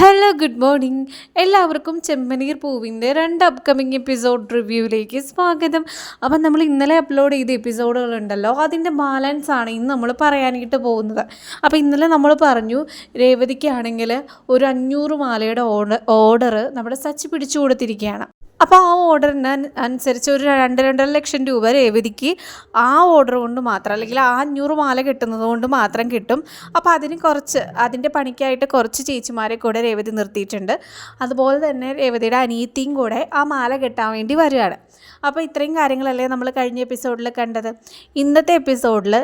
Hello good morning എല്ലാവർക്കും ചെമ്പനീർ പൂവിന്റെ രണ്ട് അപ്കമിങ് എപ്പിസോഡ് റിവ്യൂവിലേക്ക് സ്വാഗതം. അപ്പം നമ്മൾ ഇന്നലെ അപ്ലോഡ് ചെയ്ത എപ്പിസോഡുകളുണ്ടല്ലോ അതിന്റെ ബാലൻസ് ആണ് ഇന്ന് നമ്മൾ പറയാനായിട്ട് പോകുന്നത്. അപ്പോൾ ഇന്നലെ നമ്മൾ പറഞ്ഞു രേവതിക്കാണെങ്കിൽ ഒരു അഞ്ഞൂറ് മാലയുടെ ഓർഡർ ഓർഡർ നമ്മുടെ സച്ച് പിടിച്ചു കൊടുത്തിരിക്കുകയാണ്. അപ്പോൾ ആ ഓർഡറിന് അനുസരിച്ച് ഒരു രണ്ട് രണ്ടര ലക്ഷം രൂപ രേവതിക്ക് ആ ഓർഡർ കൊണ്ട് മാത്രം അല്ലെങ്കിൽ ആ അഞ്ഞൂറ് മാല കിട്ടുന്നത് കൊണ്ട് മാത്രം കിട്ടും. അപ്പോൾ അതിന് കുറച്ച് അതിന്റെ പണിക്കായിട്ട് കുറച്ച് ചേച്ചിമാരെ കൂടെ രേവതി നിർത്തിയിട്ടുണ്ട്. അതുപോലെ തന്നെ രേവതിയുടെ അനിയത്തിയും കൂടെ ആ മാല കെട്ടാൻ വേണ്ടി വരികയാണ്. അപ്പോൾ ഇത്രയും കാര്യങ്ങളല്ലേ നമ്മൾ കഴിഞ്ഞ എപ്പിസോഡിൽ കണ്ടത്. ഇന്നത്തെ എപ്പിസോഡിൽ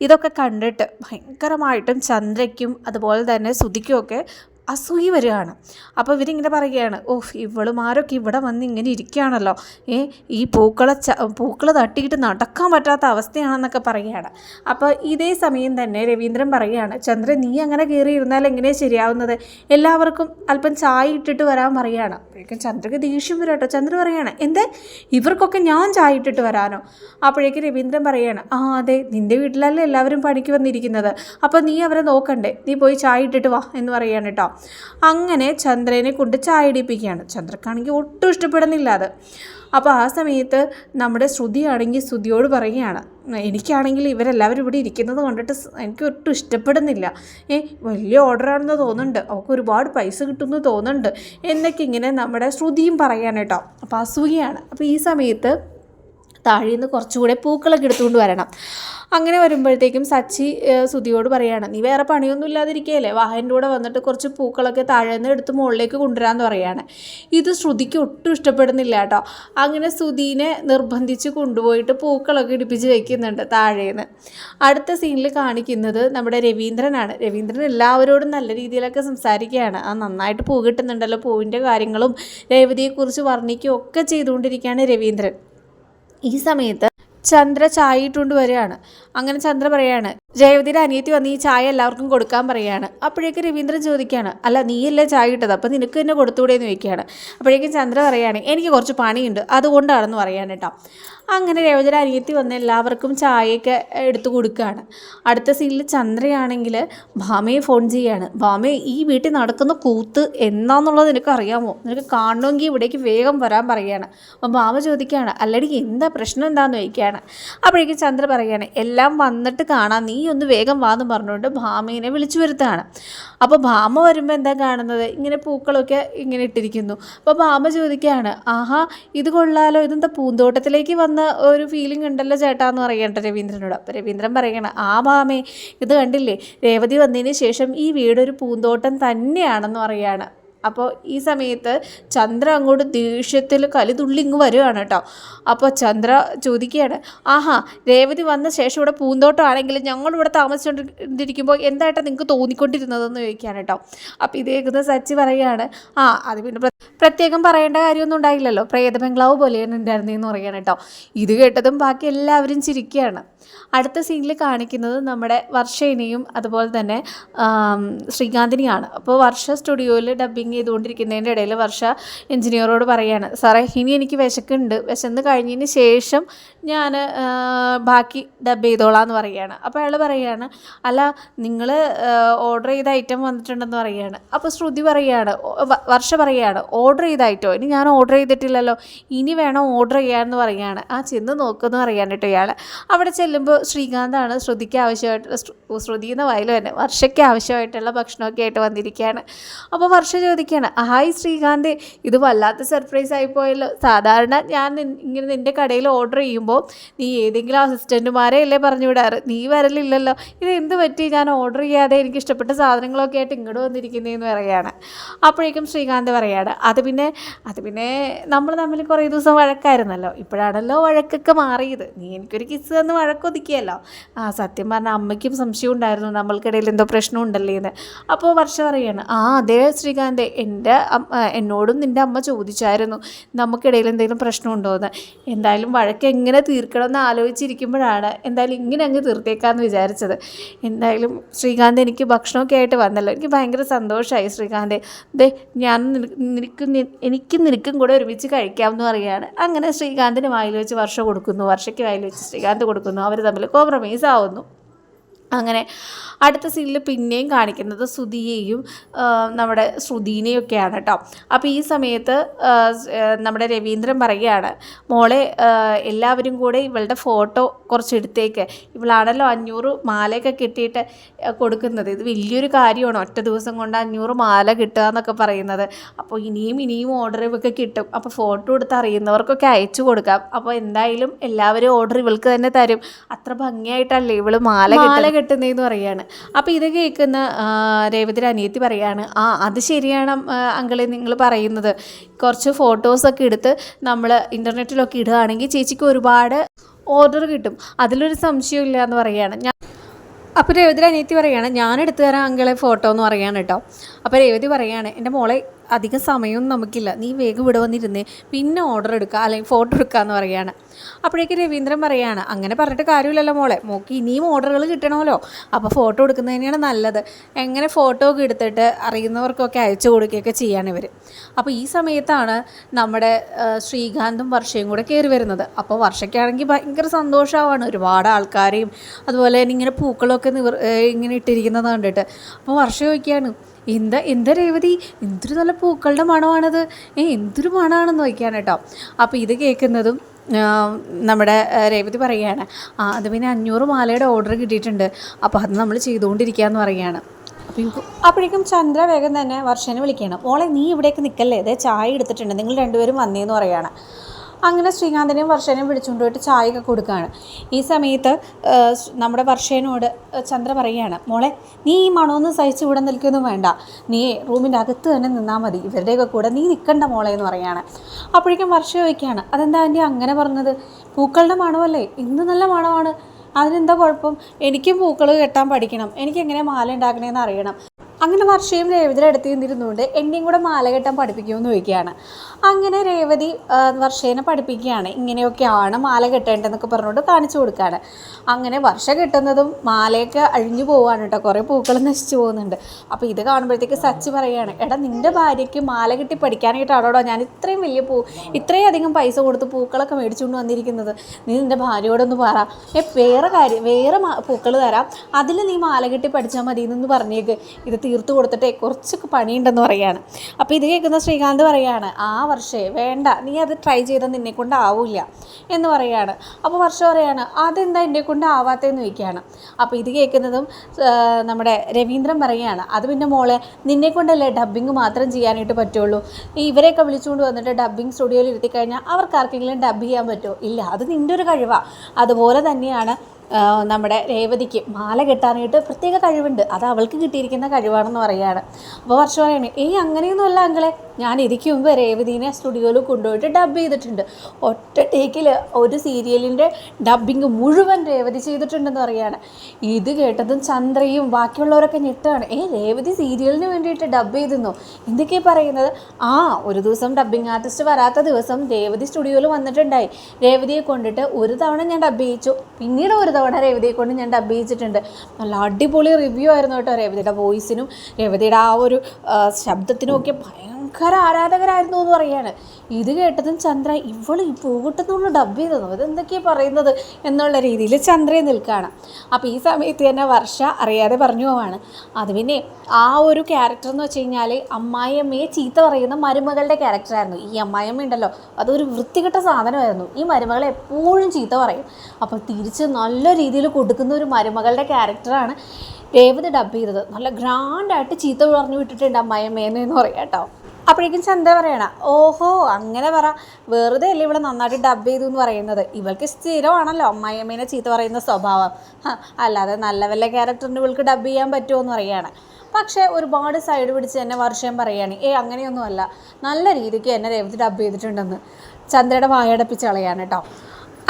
ഇതൊക്കെ കണ്ടിട്ട് ഭയങ്കരമായിട്ടും ചന്ദ്രയ്ക്കും അതുപോലെ തന്നെ സുധിക്കുമൊക്കെ അസൂയ വരികയാണ്. അപ്പോൾ ഇവരിങ്ങനെ പറയുകയാണ് ഓഹ് ഇവളുമാരൊക്കെ ഇവിടെ വന്ന് ഇങ്ങനെ ഇരിക്കുകയാണല്ലോ. ഏ ഈ പൂക്കളെ ച പൂക്കൾ തട്ടിയിട്ട് നടക്കാൻ പറ്റാത്ത അവസ്ഥയാണെന്നൊക്കെ പറയുകയാണ്. അപ്പോൾ ഇതേ സമയം തന്നെ രവീന്ദ്രൻ പറയുകയാണ് ചന്ദ്രൻ നീ അങ്ങനെ കയറി ഇരുന്നാൽ എങ്ങനെയാണ് ശരിയാവുന്നത്? എല്ലാവർക്കും അല്പം ചായ ഇട്ടിട്ട് വരാൻ പറയുകയാണ്. അപ്പോഴേക്കും ചന്ദ്രക്ക് ദേഷ്യം വരും കേട്ടോ. ചന്ദ്രൻ പറയുകയാണ് എന്ത്? ഇവർക്കൊക്കെ ഞാൻ ചായ ഇട്ടിട്ട് വരാനോ? അപ്പോഴേക്കും രവീന്ദ്രൻ പറയുകയാണ് ആ അതെ നിന്റെ വീട്ടിലല്ലേ എല്ലാവരും പണിക്ക് വന്നിരിക്കുന്നത്. അപ്പോൾ നീ അവരെ നോക്കണ്ടേ? നീ പോയി ചായ ഇട്ടിട്ട് വാ എന്ന് പറയുകയാണ് കേട്ടോ. അങ്ങനെ ചന്ദ്രനെ കൊണ്ട് ചായ ഇടിപ്പിക്കുകയാണ് ചന്ദ്രക്കാണെങ്കിൽ ഒട്ടും ഇഷ്ടപ്പെടുന്നില്ല അത്. അപ്പോൾ ആ സമയത്ത് നമ്മുടെ ശ്രുതിയാണെങ്കിൽ ശ്രുതിയോട് പറയുകയാണ് എനിക്കാണെങ്കിൽ ഇവരെല്ലാവരും ഇവിടെ ഇരിക്കുന്നത് കണ്ടിട്ട് എനിക്ക് ഒട്ടും ഇഷ്ടപ്പെടുന്നില്ല. ഏ വലിയ ഓർഡറാണെന്ന് തോന്നുന്നുണ്ട്. അവൾക്ക് ഒരുപാട് പൈസ കിട്ടുമെന്ന് തോന്നുന്നുണ്ട്. എന്നൊക്കെ ഇങ്ങനെ നമ്മുടെ ശ്രുതിയും പറയാൻ അപ്പോൾ അസൂയയാണ്. അപ്പോൾ ഈ സമയത്ത് താഴെ നിന്ന് കുറച്ചുകൂടെ പൂക്കളൊക്കെ എടുത്തുകൊണ്ട് വരണം. അങ്ങനെ വരുമ്പോഴത്തേക്കും സച്ചി സുതിയോട് പറയാണ് നീ വേറെ പണിയൊന്നും ഇല്ലാതിരിക്കുകയല്ലേ വാഹന്റെ കൂടെ വന്നിട്ട് കുറച്ച് പൂക്കളൊക്കെ താഴെ നിന്ന് എടുത്ത് മുകളിലേക്ക് കൊണ്ടുവരാമെന്ന് പറയാണ്. ഇത് ശ്രുതിക്ക് ഒട്ടും ഇഷ്ടപ്പെടുന്നില്ല കേട്ടോ. അങ്ങനെ സുധീനെ നിർബന്ധിച്ച് കൊണ്ടുപോയിട്ട് പൂക്കളൊക്കെ ഇടിപ്പിച്ച് വെക്കുന്നുണ്ട് താഴേന്ന്. അടുത്ത സീനിൽ കാണിക്കുന്നത് നമ്മുടെ രവീന്ദ്രനാണ്. രവീന്ദ്രൻ എല്ലാവരോടും നല്ല രീതിയിലൊക്കെ സംസാരിക്കുകയാണ്. ആ നന്നായിട്ട് പൂ കിട്ടുന്നുണ്ടല്ലോ പൂവിന്റെ കാര്യങ്ങളും. രേവതിയെക്കുറിച്ച് വർണിക്കുകയും ഒക്കെ ചെയ്തുകൊണ്ടിരിക്കുകയാണ് രവീന്ദ്രൻ. ഈ സമയത്ത് ചന്ദ്ര ചായ ഇട്ടുകൊണ്ട് വരികയാണ് അങ്ങനെ ചന്ദ്ര പറയാണ് ജയവതിയുടെ അനിയത്തി വന്ന് ഈ ചായ എല്ലാവർക്കും കൊടുക്കാൻ പറയാണ്. അപ്പോഴേക്ക് രവീന്ദ്രൻ ചോദിക്കുകയാണ് അല്ല നീയല്ലേ ചായ ഇട്ടത് അപ്പം നിനക്ക് തന്നെ കൊടുത്തൂടെ എന്ന് ചോദിക്കുകയാണ്. അപ്പോഴേക്കും ചന്ദ്ര പറയാണ് എനിക്ക് കുറച്ച് പണിയുണ്ട് അതുകൊണ്ടാണെന്ന് പറയാൻ കേട്ടോ അങ്ങനെ രവീന്ദ്രൻ അനിയത്തി വന്ന് എല്ലാവർക്കും ചായയൊക്കെ എടുത്തു കൊടുക്കുകയാണ്. അടുത്ത സീനിൽ ചന്ദ്രയാണെങ്കിൽ ഭാമയെ ഫോൺ ചെയ്യുകയാണ് ഭാമയെ ഈ വീട്ടിൽ നടക്കുന്ന കൂത്ത് എന്താണെന്നുള്ളത് നിനക്ക് അറിയാമോ? നിനക്ക് കാണണമെങ്കിൽ ഇവിടേക്ക് വേഗം വരാൻ പറയുകയാണ് അപ്പം ഭാമ ചോദിക്കുകയാണ് അല്ലടി എന്താ പ്രശ്നം എന്താണെന്ന് ചോദിക്കുകയാണ്? അപ്പോഴേക്കും ചന്ദ്ര പറയുകയാണ് എല്ലാം വന്നിട്ട് കാണാം. നീ ഒന്ന് വേഗം വാന്ന് പറഞ്ഞുകൊണ്ട് ഭാമയെ വിളിച്ചു വരുത്താണ് അപ്പോൾ ഭാമ വരുമ്പോൾ എന്താ കാണുന്നത്? ഇങ്ങനെ പൂക്കളൊക്കെ ഇങ്ങനെ ഇട്ടിരിക്കുന്നു. അപ്പോൾ ഭാമ ചോദിക്കുകയാണ് ആഹാ ഇത് കൊള്ളാലോ. ഇതെന്താ പൂന്തോട്ടത്തിലേക്ക് വന്ന ഒരു ഫീലിംഗ് ഉണ്ടല്ലോ ചേട്ടാ എന്ന് പറയണ്ട രവീന്ദ്രനോട്. അപ്പോൾ രവീന്ദ്രൻ പറയണം ആ ഭാമേ ഇത് കണ്ടില്ലേ? രേവതി വന്നതിന് ശേഷം ഈ വീടൊരു പൂന്തോട്ടം തന്നെയാണെന്ന് പറയാണ് അപ്പോൾ ഈ സമയത്ത് ചന്ദ്ര അങ്ങോട്ട് ദേഷ്യത്തിൽ കലി തുള്ളി ഇങ്ങ് വരികയാണ് കേട്ടോ. അപ്പോൾ ചന്ദ്ര ചോദിക്കുകയാണ് ആഹാ രേവതി വന്ന ശേഷം ഇവിടെ പൂന്തോട്ടമാണെങ്കിലും ഞങ്ങളിവിടെ താമസിച്ചുകൊണ്ടിരിക്കുമ്പോൾ എന്തായിട്ടാണ് നിങ്ങൾക്ക് തോന്നിക്കൊണ്ടിരുന്നതെന്ന് ചോദിക്കുകയാണ് കേട്ടോ. അപ്പോൾ ഇത് കേൾക്കുന്ന സച്ചി പറയുകയാണ് ആ അത് പിന്നെ പ്രത്യേകം പറയേണ്ട കാര്യമൊന്നും ഉണ്ടായില്ലല്ലോ. പ്രേത ബംഗ്ലാവ് പോലെയാണ് ഉണ്ടായിരുന്നതെന്ന് പറയുകയാണ് കേട്ടോ. ഇത് കേട്ടതും ബാക്കി എല്ലാവരും ചിരിക്കുകയാണ്. അടുത്ത സീനിൽ കാണിക്കുന്നത് നമ്മുടെ വർഷേനെയും അതുപോലെ തന്നെ ശ്രീകാന്തിനെയാണ്. അപ്പോൾ വർഷ സ്റ്റുഡിയോയിൽ ഡബ്ബിങ് ചെയ്തുകൊണ്ടിരിക്കുന്നതിന്റെ ഇടയിൽ വർഷ എഞ്ചിനീയറോട് പറയാണ് സാറേ ഇനി എനിക്ക് വിശക്കുണ്ട്. വിശന്ന് കഴിഞ്ഞതിന് ശേഷം ഞാൻ ബാക്കി ഡബ് ചെയ്തോളാം എന്ന് പറയുകയാണ് അപ്പോൾ അയാൾ പറയുകയാണ് അല്ല നിങ്ങൾ ഓർഡർ ചെയ്ത ഐറ്റം വന്നിട്ടുണ്ടെന്ന് പറയുകയാണ് അപ്പോൾ ശ്രുതി പറയുകയാണ് വർഷ പറയുകയാണ് ഓർഡർ ചെയ്ത ഐറ്റോ ഇനി ഞാൻ ഓർഡർ ചെയ്തിട്ടില്ലല്ലോ. ഇനി വേണം ഓർഡർ ചെയ്യാമെന്ന് പറയുകയാണ് ആ ചെന്ന് നോക്കുമെന്ന് പറയാൻ കേട്ടോ ഇയാൾ. അവിടെ ചെല്ലുമ്പോൾ ശ്രീകാന്താണ് ശ്രുതിക്ക് ആവശ്യമായിട്ട് ശ്രുതി എന്ന വയൽ തന്നെ വർഷയ്ക്ക് ആവശ്യമായിട്ടുള്ള ഭക്ഷണമൊക്കെ ആയിട്ട് വന്നിരിക്കുകയാണ്. അപ്പോൾ വർഷ ചോദിക്കുകയാണ് ഹായ് ശ്രീകാന്ത്. ഇത് വല്ലാത്ത സർപ്രൈസ് ആയിപ്പോയല്ലോ സാധാരണ ഞാൻ ഇങ്ങനെ നിന്റെ കടയിൽ ഓർഡർ ചെയ്യുമ്പോൾ നീ ഏതെങ്കിലും അസിസ്റ്റന്റുമാരെ അല്ലേ പറഞ്ഞു വിടാറ്? നീ വരലില്ലല്ലോ. ഇത് എന്ത് പറ്റി? ഞാൻ ഓർഡർ ചെയ്യാതെ എനിക്ക് ഇഷ്ടപ്പെട്ട സാധനങ്ങളൊക്കെ ആയിട്ട് ഇങ്ങോട്ട് വന്നിരിക്കുന്നതെന്ന് പറയുകയാണ് അപ്പോഴേക്കും ശ്രീകാന്ത് പറയാണ് അത് പിന്നെ അത് പിന്നെ നമ്മൾ തമ്മിൽ കുറേ ദിവസം വഴക്കായിരുന്നല്ലോ. ഇപ്പോഴാണല്ലോ വഴക്കൊക്കെ മാറിയത്. നീ എനിക്കൊരു കിസ് തന്ന് വഴക്കൊതുക്കിയല്ലോ. ആ സത്യം പറഞ്ഞാൽ അമ്മയ്ക്കും സംശയം ഉണ്ടായിരുന്നു. നമ്മൾക്കിടയിൽ എന്തോ പ്രശ്നം ഉണ്ടല്ലേ എന്ന് അപ്പോൾ വർഷ പറയാണ് ആ അതെ ശ്രീകാന്ത്. എന്റെ എന്നോടും നിന്റെ അമ്മ ചോദിച്ചായിരുന്നു നമുക്കിടയിൽ എന്തെങ്കിലും പ്രശ്നമുണ്ടോ എന്ന് എന്തായാലും വഴക്ക് എങ്ങനെ തീർക്കണം എന്ന് ആലോചിച്ചിരിക്കുമ്പോഴാണ് എന്തായാലും ഇങ്ങനെ അങ്ങ് തീർത്തേക്കാന്ന് വിചാരിച്ചത്. എന്തായാലും ശ്രീകാന്ത് എനിക്ക് ഭക്ഷണമൊക്കെ ആയിട്ട് വന്നല്ലോ. എനിക്ക് ഭയങ്കര സന്തോഷമായി ശ്രീകാന്ത്. ദേ ഞാൻ നിനക്ക് എനിക്കും നിനക്കും കൂടെ ഒരുമിച്ച് കഴിക്കാമെന്ന് പറയുകയാണ്. അങ്ങനെ ശ്രീകാന്തിന് വായിൽ വെച്ച് വർഷ കൊടുക്കുന്നു. വർഷയ്ക്ക് വായിൽ വെച്ച് ശ്രീകാന്ത് കൊടുക്കുന്നു. അവർ തമ്മിൽ കോംപ്രമൈസ് ആവുന്നു. അങ്ങനെ അടുത്ത സീനിൽ പിന്നെയും കാണിക്കുന്നത് സുധിയെയും നമ്മുടെ ശ്രുതിനെയും ഒക്കെയാണ് കേട്ടോ. അപ്പോൾ ഈ സമയത്ത് നമ്മുടെ രവീന്ദ്രൻ പറയുകയാണ് മോളെ എല്ലാവരും കൂടെ ഇവളുടെ ഫോട്ടോ കുറച്ച് എടുത്തേക്ക് ഇവളാണല്ലോ അഞ്ഞൂറ് മാലയൊക്കെ കിട്ടിയിട്ട് കൊടുക്കുന്നത്. ഇത് വലിയൊരു കാര്യമാണ്. ഒറ്റ ദിവസം കൊണ്ട് അഞ്ഞൂറ് മാല കിട്ടുക എന്നൊക്കെ പറയുന്നത്. അപ്പോൾ ഇനിയും ഇനിയും ഓർഡർ ഇവൾക്ക് കിട്ടും. അപ്പോൾ ഫോട്ടോ എടുത്ത് അറിയുന്നവർക്കൊക്കെ അയച്ചു കൊടുക്കാം. അപ്പോൾ എന്തായാലും എല്ലാവരും ഓർഡർ ഇവൾക്ക് തന്നെ തരും. അത്ര ഭംഗിയായിട്ടല്ലേ ഇവൾ മാല മാല കെട്ടുന്നതെന്ന് പറയുകയാണ് അപ്പോൾ ഇത് കേൾക്കുന്ന രേവതി അനിയത്തി പറയാണ് ആ അത് ശരിയാണ് അങ്കളെ നിങ്ങൾ പറയുന്നത്. കുറച്ച് ഫോട്ടോസൊക്കെ എടുത്ത് നമ്മൾ ഇന്റർനെറ്റിലൊക്കെ ഇടുകയാണെങ്കിൽ ചേച്ചിക്ക് ഒരുപാട് ഓർഡർ കിട്ടും. അതിലൊരു സംശയമില്ല എന്ന് പറയുകയാണ് ഞാൻ അപ്പോൾ രേവതിയുടെ അനിയത്തി പറയുകയാണ് ഞാൻ എടുത്തു തരാം അങ്കിളെ ഫോട്ടോ എന്ന് പറയാണ് കേട്ടോ. അപ്പോൾ രേവതി പറയാണ് എന്റെ മോളെ അധികം സമയമൊന്നും നമുക്കില്ല. നീ വേഗം ഇവിടെ വന്നിരുന്നേ. പിന്നെ ഓർഡർ എടുക്കുക അല്ലെങ്കിൽ ഫോട്ടോ എടുക്കുക എന്ന് പറയാണ്. അപ്പോഴേക്ക് രവീന്ദ്രൻ പറയാണ് അങ്ങനെ പറഞ്ഞിട്ട് കാര്യമില്ലല്ലോ മോളെ. മോക്ക് ഇനിയും ഓർഡറുകൾ കിട്ടണമല്ലോ. അപ്പോൾ ഫോട്ടോ എടുക്കുന്നത് തന്നെയാണ് നല്ലത്. എങ്ങനെ ഫോട്ടോ ഒക്കെ എടുത്തിട്ട് അറിയുന്നവർക്കൊക്കെ അയച്ചു കൊടുക്കുകയൊക്കെ ചെയ്യാണ് ഇവർ അപ്പോൾ ഈ സമയത്താണ് നമ്മുടെ ശ്രീകാന്തും വർഷയും കൂടെ കയറി വരുന്നത്. അപ്പോൾ വർഷയ്ക്കാണെങ്കിൽ ഭയങ്കര സന്തോഷമാണ്. ഒരുപാട് ആൾക്കാരെയും അതുപോലെ തന്നെ ഇങ്ങനെ പൂക്കളൊക്കെ ഇങ്ങനെ ഇട്ടിരിക്കുന്നത് കണ്ടിട്ട്. അപ്പോൾ വർഷ ചോദിക്കുകയാണ് എന്താ എന്താ രേവതി? എന്തൊരു നല്ല പൂക്കളുടെ മണമാണത്. ഏ എന്തൊരു മണമാണെന്ന് നോക്കിയാണ് കേട്ടോ. അപ്പോൾ ഇത് കേൾക്കുന്നതും നമ്മുടെ രേവതി പറയുകയാണ് ആ അത് പിന്നെ അഞ്ഞൂറ് മാലയുടെ ഓർഡർ കിട്ടിയിട്ടുണ്ട്. അപ്പോൾ അത് നമ്മൾ ചെയ്തുകൊണ്ടിരിക്കുകയെന്ന് പറയുകയാണ്. അപ്പോൾ അപ്പോഴേക്കും ചന്ദ്ര വേഗം തന്നെ വർഷനെ വിളിക്കണം ഓളെ നീ ഇവിടേക്ക് നിൽക്കല്ലേ? ഇതേ ചായ എടുത്തിട്ടുണ്ട്. നിങ്ങൾ രണ്ടുപേരും വന്നേന്ന് പറയാണ് അങ്ങനെ ശ്രീകാന്തിനെയും വർഷനെയും വിളിച്ചുകൊണ്ട് പോയിട്ട് ചായയൊക്കെ കൊടുക്കുകയാണ്. ഈ സമയത്ത് നമ്മുടെ വർഷേനോട് ചന്ദ്ര പറയുകയാണ് മോളെ നീ ഈ മണമൊന്നും സഹിച്ച് ഇവിടെ നിൽക്കൊന്നും വേണ്ട. നീ റൂമിന്റെ അകത്ത് തന്നെ നിന്നാൽ മതി. ഇവരുടെയൊക്കെ കൂടെ നീ നിൽക്കണ്ട മോളെ എന്ന് പറയുകയാണ്. അപ്പോഴേക്കും വർഷ ചോദിക്കുകയാണ് അതെന്താ എന്റെ അങ്ങനെ പറഞ്ഞത്? പൂക്കളുടെ മണമല്ലേ? ഇന്ന് നല്ല മണമാണ്. അതിനെന്താ കുഴപ്പം? എനിക്കും പൂക്കൾ കെട്ടാൻ പഠിക്കണം. എനിക്കെങ്ങനെ മാല ഉണ്ടാക്കണേന്ന് അറിയണം. അങ്ങനെ വർഷയും രേവതിയുടെ അടുത്ത് നിന്നിരുന്നുകൊണ്ട് എന്നെയും കൂടെ മാല കെട്ടാൻ പഠിപ്പിക്കുമെന്ന് ചോദിക്കുകയാണ്. അങ്ങനെ രേവതി വർഷേനെ പഠിപ്പിക്കുകയാണ്. ഇങ്ങനെയൊക്കെയാണ് മാല കെട്ടേണ്ടതെന്നൊക്കെ പറഞ്ഞുകൊണ്ട് കാണിച്ചു കൊടുക്കുകയാണ്. അങ്ങനെ വർഷ കെട്ടുന്നതും മാലയൊക്കെ അഴിഞ്ഞു പോവാണ് കേട്ടോ. കുറേ പൂക്കൾ നശിച്ചു പോകുന്നുണ്ട്. അപ്പോൾ ഇത് കാണുമ്പോഴത്തേക്ക് സച്ച് പറയുകയാണ് എടാ നിന്റെ ഭാര്യയ്ക്ക് മാല കെട്ടി പഠിക്കാനായിട്ടാണോടോ ഞാൻ ഇത്രയും വലിയ പൂ ഇത്രയും അധികം പൈസ കൊടുത്ത് പൂക്കളൊക്കെ മേടിച്ചുകൊണ്ട് വന്നിരിക്കുന്നത്? നീ നിന്റെ ഭാര്യയോടൊന്ന് പറ. ഏ വേറെ കാര്യം വേറെ പൂക്കൾ തരാം. അതിൽ നീ മാല കെട്ടി പഠിച്ചാൽ മതി എന്നൊന്ന് പറഞ്ഞേക്ക്. ഇത് തീർത്ത് കൊടുത്തിട്ടേ കുറച്ചൊക്കെ പണിയുണ്ടെന്ന് പറയാണ്. അപ്പോൾ ഇത് കേൾക്കുന്ന ശ്രീകാന്ത് പറയാണ് ആ വർഷേ വേണ്ട നീ അത് ട്രൈ ചെയ്താൽ നിന്നെ കൊണ്ട് ആവില്ല എന്ന് പറയാണ്. അപ്പോൾ വർഷം പറയാണ് അതെന്താ എന്നെ കൊണ്ട് ആവാത്തതെന്ന് ചോദിക്കുകയാണ്. അപ്പോൾ ഇത് കേൾക്കുന്നതും നമ്മുടെ രവീന്ദ്രൻ പറയുകയാണ് അത് പിന്നെ മോളെ നിന്നെ കൊണ്ടല്ലേ ഡബ്ബിങ് മാത്രം ചെയ്യാനായിട്ട് പറ്റുള്ളൂ? ഈ ഇവരെയൊക്കെ വിളിച്ചുകൊണ്ട് വന്നിട്ട് ഡബ്ബിങ് സ്റ്റുഡിയോയിൽ ഇരുത്തി കഴിഞ്ഞാൽ അവർക്ക് ആർക്കെങ്കിലും ഡബ് ചെയ്യാൻ പറ്റുമോ ഇല്ല അത് നിന്റെ ഒരു കഴിവാണ് അതുപോലെ തന്നെയാണ് നമ്മുടെ രേവതിക്ക് മാല കെട്ടാനായിട്ട് പ്രത്യേക കഴിവുണ്ട്. അത് അവൾക്ക് കിട്ടിയിരിക്കുന്ന കഴിവാണെന്ന് പറയുകയാണ്. അപ്പോൾ വർഷം പറയുന്നത് ഏയ് അങ്ങനെയൊന്നുമല്ല അങ്കളെ. ഞാൻ ഇരിക്കും മുമ്പ് രേവതിനെ സ്റ്റുഡിയോയിൽ കൊണ്ടുപോയിട്ട് ഡബ് ചെയ്തിട്ടുണ്ട്. ഒറ്റ ടേക്കിൽ ഒരു സീരിയലിന്റെ ഡബ്ബിങ് മുഴുവൻ രേവതി ചെയ്തിട്ടുണ്ടെന്ന് പറയുകയാണ്. ഇത് കേട്ടതും ചന്ദ്രയും ബാക്കിയുള്ളവരൊക്കെ ഞെട്ടാണ്. ഏ രേവതി സീരിയലിന് വേണ്ടിയിട്ട് ഡബ് ചെയ്തിരുന്നു? എന്തൊക്കെയാണ് പറയുന്നത്? ആ ഒരു ദിവസം ഡബ്ബിങ് ആർട്ടിസ്റ്റ് വരാത്ത ദിവസം രേവതി സ്റ്റുഡിയോയിൽ വന്നിട്ടുണ്ടായി. രേവതിയെ കൊണ്ടിട്ട് ഒരു തവണ ഞാൻ ഡബ് ചെയ്യിച്ചു. പിന്നീട് ഒരു തവണ രേവതിയെ കൊണ്ട് ഞാൻ ഡബ് ചെയ്യിച്ചിട്ടുണ്ട് നല്ല അടിപൊളി റിവ്യൂ ആയിരുന്നു കേട്ടോ രേവതിയുടെ വോയിസിനും രേവതിയുടെ ആ ഒരു ശബ്ദത്തിനും ഒക്കെ ഭയങ്കര ആരാധകരായിരുന്നു എന്ന് പറയാണ്. ഇത് കേട്ടതും ചന്ദ്ര ഇവൾ ഈ പോകട്ടെന്നുള്ള ഡബ് ചെയ്തതോ ഇതെന്തൊക്കെയാണ് പറയുന്നത് എന്നുള്ള രീതിയിൽ ചന്ദ്രയെ നിൽക്കുകയാണ്. അപ്പോൾ ഈ സമയത്ത് തന്നെ വർഷ അറിയാതെ പറഞ്ഞു പോവാണ്. അത് പിന്നെ ആ ഒരു ക്യാരക്ടർ എന്ന് വെച്ച് കഴിഞ്ഞാൽ അമ്മായിയമ്മയെ ചീത്ത പറയുന്ന മരുമകളുടെ ക്യാരക്ടറായിരുന്നു ഈ അമ്മായിയമ്മ ഉണ്ടല്ലോ അതൊരു വൃത്തികെട്ട സാധനമായിരുന്നു. ഈ മരുമകളെ എപ്പോഴും ചീത്ത പറയും. അപ്പോൾ തിരിച്ച് നല്ല രീതിയിൽ കൊടുക്കുന്ന ഒരു മരുമകളുടെ ക്യാരക്ടറാണ് രേവതി ഡബ് ചെയ്തത്. നല്ല ഗ്രാൻഡായിട്ട് ചീത്ത പറഞ്ഞു വിട്ടിട്ടുണ്ട് അമ്മായിയമ്മേനെ എന്ന് പറയാം കേട്ടോ. അപ്പോഴേക്കും ചന്ത പറയണ ഓഹോ അങ്ങനെ പറ. വെറുതെ അല്ലേ ഇവിടെ നന്നായിട്ട് ഡബ് ചെയ്തു എന്ന് പറയുന്നത്? ഇവൾക്ക് സ്ഥിരമാണല്ലോ അമ്മായിയമ്മേനെ ചീത്ത പറയുന്ന സ്വഭാവം. അല്ലാതെ നല്ല വല്ല ക്യാരക്ടറിന് ഇവൾക്ക് ഡബ് ചെയ്യാൻ പറ്റുമോ എന്ന് പറയുകയാണ് പക്ഷേ ഒരുപാട് സൈഡ് പിടിച്ച് എന്നെ വർഷം പറയുകയാണ് ഏ അങ്ങനെയൊന്നുമല്ല. നല്ല രീതിക്ക് എന്നെ രേവതി ഡബ് ചെയ്തിട്ടുണ്ടെന്ന്. ചന്ദ്രയുടെ വായടപ്പിച്ച് കളയാണ് കേട്ടോ.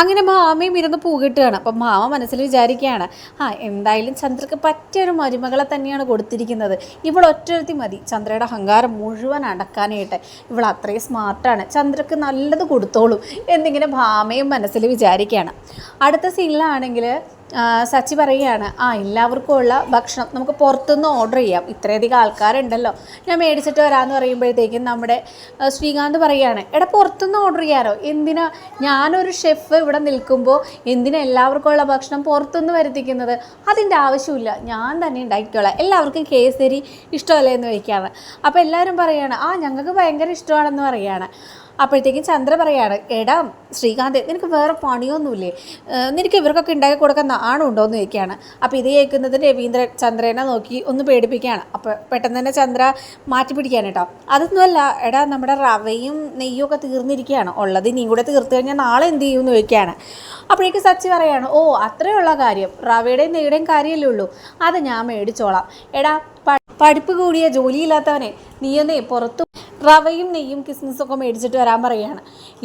അങ്ങനെ മാമയും ഇരുന്ന് പൂകിട്ടുകയാണ് അപ്പം മാമ മനസ്സിൽ വിചാരിക്കുകയാണ് ആ എന്തായാലും ചന്ദ്രക്ക് പറ്റിയൊരു മരുമകളെ തന്നെയാണ് കൊടുത്തിരിക്കുന്നത്. ഇവൾ ഒറ്റൊരുത്തി മതി. ചന്ദ്രയുടെ അഹങ്കാരം മുഴുവൻ അടക്കാനായിട്ട് ഇവൾ അത്രയും സ്മാർട്ടാണ്. ചന്ദ്രക്ക് നല്ലത് കൊടുത്തോളും എന്നിങ്ങനെ ഭാമയും മനസ്സിൽ വിചാരിക്കുകയാണ്. അടുത്ത സീനിലാണെങ്കിൽ സച്ചി പറയുകയാണ് ആ എല്ലാവർക്കും ഉള്ള ഭക്ഷണം നമുക്ക് പുറത്തുനിന്ന് ഓർഡർ ചെയ്യാം. ഇത്രയധികം ആൾക്കാരുണ്ടല്ലോ. ഞാൻ മേടിച്ചിട്ട് വരാമെന്ന് പറയുമ്പോഴത്തേക്കും നമ്മുടെ ശ്രീകാന്ത് പറയുകയാണ് എടാ പുറത്തുനിന്ന് ഓർഡർ ചെയ്യാറോ എന്തിനാ? ഞാനൊരു ഷെഫ് ഇവിടെ നിൽക്കുമ്പോൾ എന്തിനാ എല്ലാവർക്കും ഉള്ള ഭക്ഷണം പുറത്തുനിന്ന് വരുത്തിക്കുന്നത്? അതിന്റെ ആവശ്യമില്ല. ഞാൻ തന്നെ ഉണ്ടാക്കിക്കോളാം. എല്ലാവർക്കും കേസരി ഇഷ്ടമല്ലേ? എന്ന് ചോദിക്കുകയാണ്. അപ്പോൾ എല്ലാവരും പറയുകയാണ് ആ ഞങ്ങൾക്ക് ഭയങ്കര ഇഷ്ടമാണെന്ന് പറയുകയാണ്. അപ്പോഴത്തേക്കും ചന്ദ്ര പറയാണ് എടാ ശ്രീകാന്ത് നിനക്ക് വേറെ പണിയൊന്നുമില്ലേ? നിനക്ക് ഇവർക്കൊക്കെ ഉണ്ടാക്കി കൊടുക്കാൻ നാണുണ്ടോ? എന്ന് ചോദിക്കുകയാണ്. അപ്പോൾ ഇത് കേൾക്കുന്നത് രവീന്ദ്രൻ ചന്ദ്രനെ നോക്കി ഒന്ന് പേടിപ്പിക്കുകയാണ്. അപ്പോൾ പെട്ടെന്ന് തന്നെ ചന്ദ്ര മാറ്റി പിടിക്കാൻ കേട്ടോ. അതൊന്നുമല്ല എടാ നമ്മുടെ റവയും നെയ്യും ഒക്കെ തീർന്നിരിക്കുകയാണ്. ഉള്ളത് നീ കൂടെ തീർത്ത് കഴിഞ്ഞാൽ നാളെ എന്ത് ചെയ്യും എന്ന് ചോദിക്കുകയാണ്. അപ്പോഴേക്ക് സച്ചി പറയാണ് ഓ അത്രയുള്ള കാര്യം. റവയുടെയും നെയ്യുടെയും കാര്യമല്ലേ ഉള്ളൂ. അത് ഞാൻ മേടിച്ചോളാം. എടാ പഠിപ്പ് കൂടിയ ജോലിയില്ലാത്തവനെ നീയൊന്നേ പുറത്തു റവയും നെയ്യും കിസ്മിസൊക്കെ മേടിച്ചിട്ട് വരാൻ പറയുകയാണ്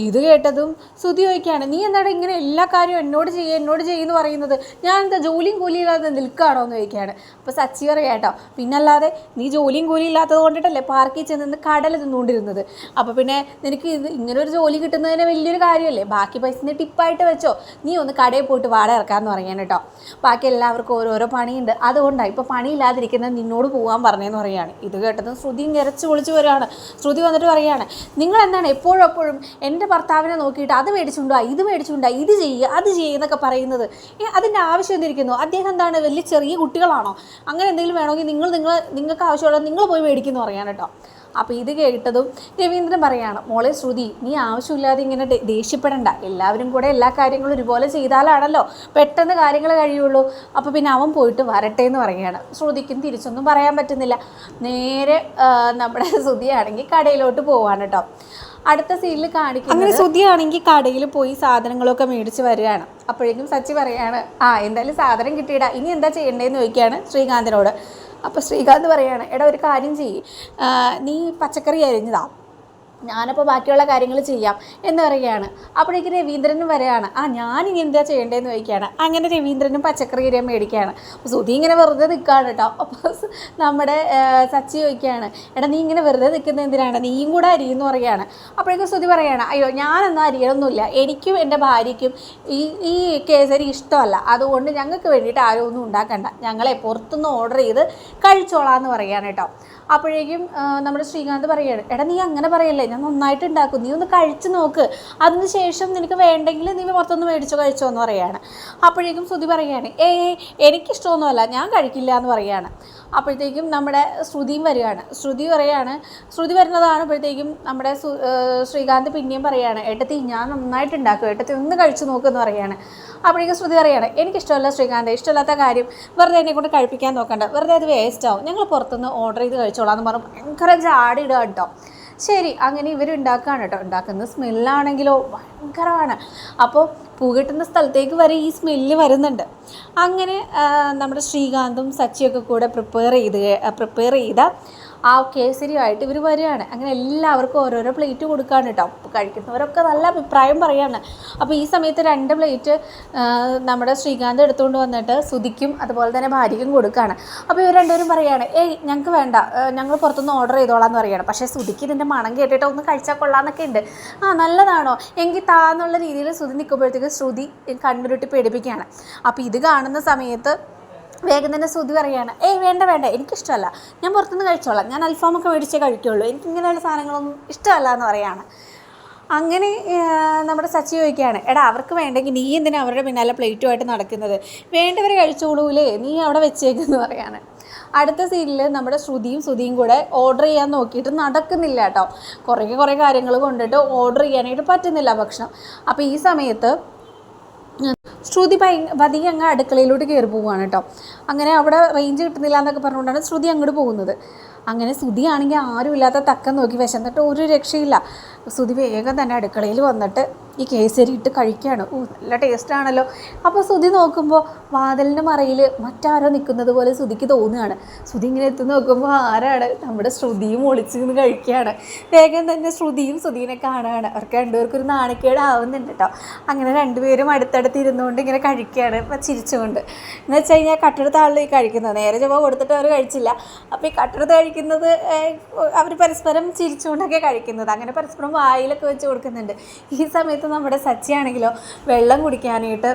ഇത് കേട്ടതും സുതി ചോദിക്കുകയാണ് നീ എന്താണ് ഇങ്ങനെ എല്ലാ കാര്യവും എന്നോട് ചെയ്യുക എന്നോട് ചെയ്യുമെന്ന് പറയുന്നത്? ഞാൻ എന്താ ജോലിയും കൂലിയും ഇല്ലാതെ നിൽക്കുകയാണോ? എന്ന് ചോദിക്കുകയാണ്. അപ്പോൾ സച്ചി പറയാം കേട്ടോ പിന്നല്ലാതെ നീ ജോലിയും കൂലിയും ഇല്ലാത്തത് കൊണ്ടിട്ടല്ലേ പാർക്കിൽ ചെന്ന് കടൽ തിന്നുകൊണ്ടിരുന്നത്? അപ്പോൾ പിന്നെ നിനക്ക് ഇത് ഇങ്ങനെ ഒരു ജോലി കിട്ടുന്നതിന് വലിയൊരു കാര്യമല്ലേ? ബാക്കി പൈസ നീ ടിപ്പായിട്ട് വെച്ചോ. നീ ഒന്ന് കടയിൽ പോയിട്ട് വാട ഇറക്കാമെന്ന് പറയാൻ കേട്ടോ. ബാക്കി എല്ലാവർക്കും ഓരോരോ പണിയുണ്ട്. അതുകൊണ്ടാണ് ഇപ്പോൾ പണിയില്ലാതിരിക്കുന്നത് നിന്നോട് പോകാൻ പറഞ്ഞതെന്ന് പറയുകയാണ്. ഇത് കേട്ടതും ശ്രുതിയും ഇരച്ച് വിളിച്ച് വരികയാണ്. ശ്രുതി വന്നിട്ട് പറയുകയാണ് നിങ്ങൾ എന്താണ് എപ്പോഴും എപ്പോഴും എന്റെ ഭർത്താവിനെ നോക്കിയിട്ട് അത് മേടിച്ചുണ്ടോ ഇത് മേടിച്ചുണ്ടോ ഇത് ചെയ്യുക അത് ചെയ്യുക എന്നൊക്കെ പറയുന്നത്? അതിന്റെ ആവശ്യം എന്തിരിക്കുന്നു? അദ്ദേഹം എന്താണ് വലിയ ചെറിയ കുട്ടികളാണോ? അങ്ങനെ എന്തെങ്കിലും വേണമെങ്കിൽ നിങ്ങൾ നിങ്ങൾ നിങ്ങൾക്ക് ആവശ്യമുള്ളത് നിങ്ങൾ പോയി മേടിക്കുന്നു പറയാൻ കേട്ടോ. അപ്പോൾ ഇത് കേട്ടതും രവീന്ദ്രൻ പറയാണ് മോളെ ശ്രുതി നീ ആവശ്യമില്ലാതെ ഇങ്ങനെ ദേഷ്യപ്പെടണ്ട. എല്ലാവരും കൂടെ എല്ലാ കാര്യങ്ങളും ഒരുപോലെ ചെയ്താലാണല്ലോ പെട്ടെന്ന് കാര്യങ്ങൾ കഴിയുള്ളൂ. അപ്പോൾ പിന്നെ അവൻ പോയിട്ട് വരട്ടെ എന്ന് പറയുകയാണ്. ശ്രുതിക്കും തിരിച്ചൊന്നും പറയാൻ പറ്റുന്നില്ല. നേരെ നമ്മുടെ ശ്രുതിയാണെങ്കിൽ കടയിലോട്ട് പോവാണ് കേട്ടോ. അടുത്ത സീനിൽ കാണിക്കും അങ്ങനെ ശ്രുതിയാണെങ്കിൽ കടയിൽ പോയി സാധനങ്ങളൊക്കെ മേടിച്ച് വരികയാണ്. അപ്പോഴേക്കും സച്ചി പറയാണ് ആ എന്തായാലും സാധനം കിട്ടിയിടാ. ഇനി എന്താ ചെയ്യേണ്ടതെന്ന് ചോദിക്കുകയാണ് ശ്രീകാന്തിനോട്. അപ്പോൾ ശ്രീകാന്ത് പറയുകയാണ് എടാ ഒരു കാര്യം ചെയ്യ്. നീ പച്ചക്കറി അരിഞ്ഞതാ. ഞാനപ്പോൾ ബാക്കിയുള്ള കാര്യങ്ങൾ ചെയ്യാം എന്ന് പറയുകയാണ്. അപ്പോഴേക്ക് രവീന്ദ്രനും വരെയാണ്. ആ ഞാനിനി എന്താ ചെയ്യേണ്ടതെന്ന് ചോദിക്കുകയാണ്. അങ്ങനെ രവീന്ദ്രനും പച്ചക്കറി അരിയാൻ മേടിക്കുകയാണ്. സുധി ഇങ്ങനെ വെറുതെ നിൽക്കുകയാണ് കേട്ടോ. അപ്പോൾ നമ്മുടെ സച്ചി ചോദിക്കുകയാണ്. എടാ നീ ഇങ്ങനെ വെറുതെ നിൽക്കുന്നത് എന്തിനാണ്? നീയും കൂടെ അരിയെന്ന് പറയുകയാണ്. അപ്പോഴേക്കും സുധി പറയുകയാണ് അയ്യോ ഞാനൊന്നും അരിയണമൊന്നുമില്ല എനിക്കും എന്റെ ഭാര്യയ്ക്കും ഈ ഈ കേസരി ഇഷ്ടമല്ല. അതുകൊണ്ട് ഞങ്ങൾക്ക് വേണ്ടിയിട്ട് ആരും ഒന്നും ഉണ്ടാക്കണ്ട. ഞങ്ങളെ പുറത്തുനിന്ന് ഓർഡർ ചെയ്ത് കഴിച്ചോളാം എന്ന് പറയുകയാണ് കേട്ടോ. അപ്പോഴേക്കും നമ്മുടെ ശ്രീകാന്ത് പറയുകയാണ് എടാ നീ അങ്ങനെ പറയല്ലേ ഞാൻ നന്നായിട്ട് ഉണ്ടാക്കും നീ ഒന്ന് കഴിച്ച് നോക്ക്. അതിന് ശേഷം നിനക്ക് വേണ്ടെങ്കിൽ നീ പുറത്തൊന്ന് മേടിച്ചോ കഴിച്ചോ എന്ന് പറയുകയാണ്. അപ്പോഴേക്കും ശ്രുതി പറയുകയാണ് ഏ എനിക്കിഷ്ടമൊന്നുമല്ല ഞാൻ കഴിക്കില്ല എന്ന് പറയുകയാണ്. അപ്പോഴത്തേക്കും നമ്മുടെ ശ്രുതിയും വരികയാണ്. ശ്രുതി പറയുകയാണ് ശ്രുതി വരുന്നതാണ് ഇപ്പോഴത്തേക്കും നമ്മുടെ ശ്രീകാന്ത് പിന്നെയും പറയുകയാണ് ഏട്ടത്തി ഞാൻ നന്നായിട്ട് ഉണ്ടാക്കും ഏട്ടത്തി ഒന്ന് കഴിച്ചു നോക്കുമെന്ന് പറയുകയാണ്. അപ്പോഴേക്കും ശ്രുതി പറയുകയാണ് എനിക്കിഷ്ടമല്ല ശ്രീകാന്ത് ഇഷ്ടമില്ലാത്ത കാര്യം വെറുതെ എന്നെ കൊണ്ട് കഴിപ്പിക്കാൻ നോക്കണ്ട വെറുതെ അത് വേസ്റ്റ് ആവും ഞങ്ങൾ പുറത്തുനിന്ന് ഓർഡർ ചെയ്ത് കഴിച്ചോളാം എന്ന് പറഞ്ഞ് ഭയങ്കര ജാടിയിടുക കേട്ടോ. ശരി അങ്ങനെ ഇവർ ഉണ്ടാക്കുകയാണ് കേട്ടോ. ഉണ്ടാക്കുന്ന സ്മെല്ലാണെങ്കിലോ ഭയങ്കരമാണ്. അപ്പോൾ പൂ കിട്ടുന്ന സ്ഥലത്തേക്ക് വരെ ഈ സ്മെല്ല് വരുന്നുണ്ട്. അങ്ങനെ നമ്മുടെ ശ്രീകാന്തും സച്ചിയൊക്കെ കൂടെ പ്രിപ്പയർ ചെയ്ത് പ്രിപ്പയർ ചെയ്ത ആ കേസരിയുമായിട്ട് ഇവർ വരികയാണ്. അങ്ങനെ എല്ലാവർക്കും ഓരോരോ പ്ലേറ്റ് കൊടുക്കുകയാണ് കേട്ടോ കഴിക്കുന്നവരൊക്കെ നല്ല അഭിപ്രായം പറയാണ്. അപ്പോൾ ഈ സമയത്ത് രണ്ട് പ്ലേറ്റ് നമ്മുടെ ശ്രീകാന്ത് എടുത്തുകൊണ്ട് വന്നിട്ട് സുധിക്കും അതുപോലെ തന്നെ ഭാര്യയ്ക്കും കൊടുക്കുകയാണ് അപ്പോൾ ഇവർ രണ്ടുപേരും പറയുകയാണ് ഏയ് ഞങ്ങൾക്ക് വേണ്ട. ഞങ്ങൾ പുറത്തുനിന്ന് ഓർഡർ ചെയ്തോളാം എന്ന് പറയുകയാണ് പക്ഷേ സുധിക്ക് ഇതിന്റെ മണം കേട്ടിട്ട് ഒന്ന് കഴിച്ചാൽ കൊള്ളാമെന്നൊക്കെ ഉണ്ട് ആ നല്ലതാണോ? എങ്കിൽ താന്നുള്ള രീതിയിൽ സുതി നിൽക്കുമ്പോഴത്തേക്ക് ശ്രുതി കണ്ണുരുട്ടി പേടിപ്പിക്കുകയാണ്. അപ്പോൾ ഇത് കാണുന്ന സമയത്ത് വേഗം തന്നെ ശ്രുതി പറയുകയാണ് ഏയ് വേണ്ട വേണ്ട എനിക്കിഷ്ടമല്ല. ഞാൻ പുറത്തുനിന്ന് കഴിച്ചോളാം. ഞാൻ അൽഫാമൊക്കെ മേടിച്ചേ കഴിക്കുള്ളൂ. എനിക്ക് ഇങ്ങനെയുള്ള സാധനങ്ങളൊന്നും ഇഷ്ടമല്ല എന്ന് പറയാണ്. അങ്ങനെ നമ്മുടെ സച്ചി ചോദിക്കുകയാണ് എടാ അവർക്ക് വേണ്ടെങ്കിൽ നീ എന്തിനാ അവരുടെ പിന്നാലെ പ്ലേറ്റുമായിട്ട് നടക്കുന്നത്? വേണ്ടവരെ കഴിച്ചോളൂലേ? നീ അവിടെ വെച്ചേക്കെന്ന് പറയാണ്. അടുത്ത സീനിൽ നമ്മുടെ ശ്രുതിയും ശ്രുതിയും കൂടെ ഓർഡർ ചെയ്യാൻ നോക്കിയിട്ട് നടക്കുന്നില്ല കേട്ടോ. കുറേ കുറേ കാര്യങ്ങൾ കൊണ്ടിട്ട് ഓർഡർ ചെയ്യാനായിട്ട് പറ്റുന്നില്ല ഭക്ഷണം. അപ്പോൾ ഈ സമയത്ത് ശ്രുതി ഭയ പതിയെ അങ്ങ് അടുക്കളയിലോട്ട് കയറി പോവുകയാണ് കേട്ടോ. അങ്ങനെ അവിടെ റേഞ്ച് കിട്ടുന്നില്ല എന്നൊക്കെ പറഞ്ഞുകൊണ്ടാണ് ശ്രുതി അങ്ങോട്ട് പോകുന്നത്. അങ്ങനെ ശ്രുതി ആണെങ്കിൽ ആരുമില്ലാത്ത തക്കം നോക്കി വിശന്നിട്ട് ഒരു രക്ഷയില്ല. ശ്രുതി വേഗം തന്നെ അടുക്കളയിൽ വന്നിട്ട് ഈ കേസരി ഇട്ട് കഴിക്കുകയാണ്. ഓ നല്ല ടേസ്റ്റാണല്ലോ അപ്പോൾ ശ്രുതി നോക്കുമ്പോൾ വാതിലിന്റെ മറയിൽ മറ്റാരോ നിൽക്കുന്നത് പോലെ ശ്രുതിക്ക് തോന്നുകയാണ്. ശ്രുതി ഇങ്ങനെ എത്തി നോക്കുമ്പോൾ ആരാണ്? നമ്മുടെ ശ്രുതിയും ഒളിച്ച് നിന്ന് കഴിക്കുകയാണ്. വേഗം തന്നെ ശ്രുതിയും ശ്രുതിനെ കാണുകയാണ്. അവർക്ക് രണ്ടുപേർക്കൊരു നാണക്കേട് ആവുന്നുണ്ട് കേട്ടോ അങ്ങനെ രണ്ടുപേരും അടുത്തടുത്ത് ഇരുന്നുകൊണ്ട് ഇങ്ങനെ കഴിക്കുകയാണ്. ഇപ്പം ചിരിച്ചുകൊണ്ട്. എന്ന് വെച്ച് കഴിഞ്ഞാൽ കട്ടെടുത്ത ആളിൽ കഴിക്കുന്നത് നേരെ ചുമ കൊടുത്തിട്ട് അവർ കഴിച്ചില്ല. അപ്പോൾ ഈ കട്ടെടുത്ത് കഴിക്കുന്നത് അവർ പരസ്പരം ചിരിച്ചുകൊണ്ടൊക്കെ കഴിക്കുന്നത്. അങ്ങനെ പരസ്പരം വായിലൊക്കെ വെച്ച് കൊടുക്കുന്നുണ്ട്. ഈ സമയത്ത് നമ്മുടെ സച്ചിയാണെങ്കിലോ വെള്ളം കുടിക്കാനായിട്ട്